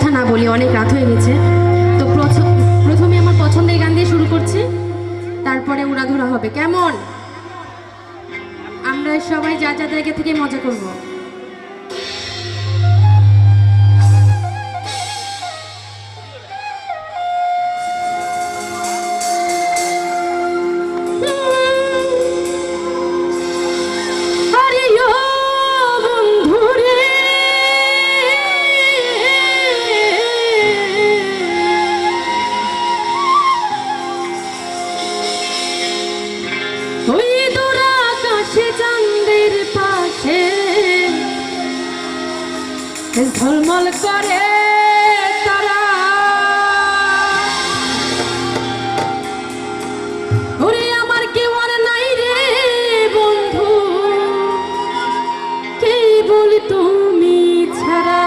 কথা না বলি অনেক রাত হয়ে গেছে। তো প্রথম- আমার পছন্দের গান দিয়ে শুরু করছি। তারপরে উড়াধুরা হবে। কেমন? আমরা সবাই যা যা জায়গা থেকে মজা করব। ঝলমল করে তারা। ওরে আমার কেউ আর নাই রে বন্ধু তুমি ছাড়া?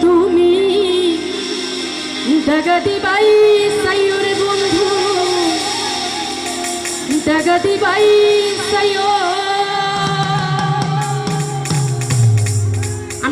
তুমি দিবাই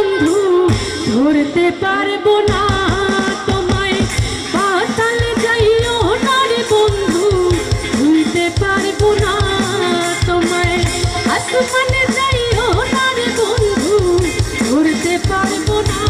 বন্ধু, ধরতে পারব না তোমায়। পাতালে যাইও না রে বন্ধু, ভুলতে পারব না তোমায়। আসমানে যাইও না বন্ধু, ধরতে পারব না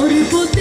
Por poder.